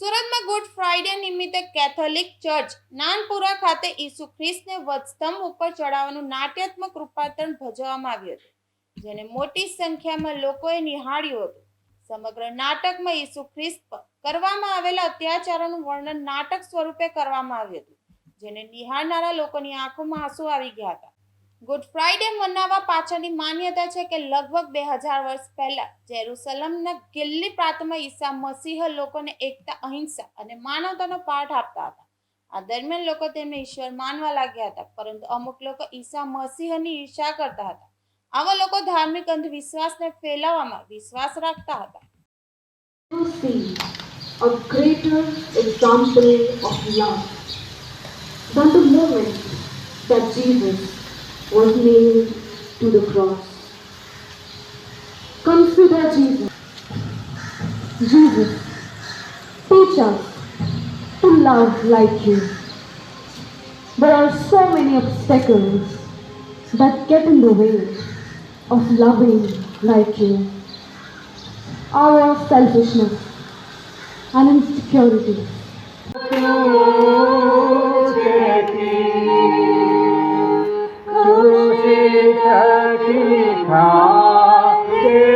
સુરતમાં Good Friday નિમિત્તે Catholic church Nanpura ખાતે ઈસુ ખ્રિસ્તને વધસ્તંભ ઉપર ચડાવવાનું નાટ્યાત્મક રૂપાંતરણ ભજવવામાં આવ્યું હતું, જેને મોટી સંખ્યામાં લોકોએ નિહાળ્યું હતું. સમગ્ર નાટકમાં ઈસુ ખ્રિસ્ત પર કરવામાં આવેલા અત્યાચારોનું વર્ણન નાટક સ્વરૂપે કરવામાં આવ્યું હતું, જેને નિહાળનારા લોકોની આંખોમાં આંસુ આવી ગયા હતા. ગુડ ફ્રાઇડે મનાવવા પાછળની માન્યતા છે કે લગભગ બે હજાર વર્ષ પહેલા જેરુસલમના ગિલ્લી પ્રાંતમાં ઈસા મસીહ લોકોને એકતા, અહિંસા અને માનવતાનો પાઠ આપતા હતા. આ દરમિયાન લોકો તેમને ઈશ્વર માનવા લાગ્યા હતા, પરંતુ અમુક લોકો ઈસા મસીહની ઈર્ષા કરતા હતા. આવા લોકો ધાર્મિક અંધવિશ્વાસને ફેલાવવામાં વિશ્વાસ રાખતા હતા. A greater example of love than the moment that Jesus was nailed to the cross. Consider Jesus. Jesus, teach us to love like you. There are so many obstacles that get in the way of loving like you our selfishness and insecurity. सखी खा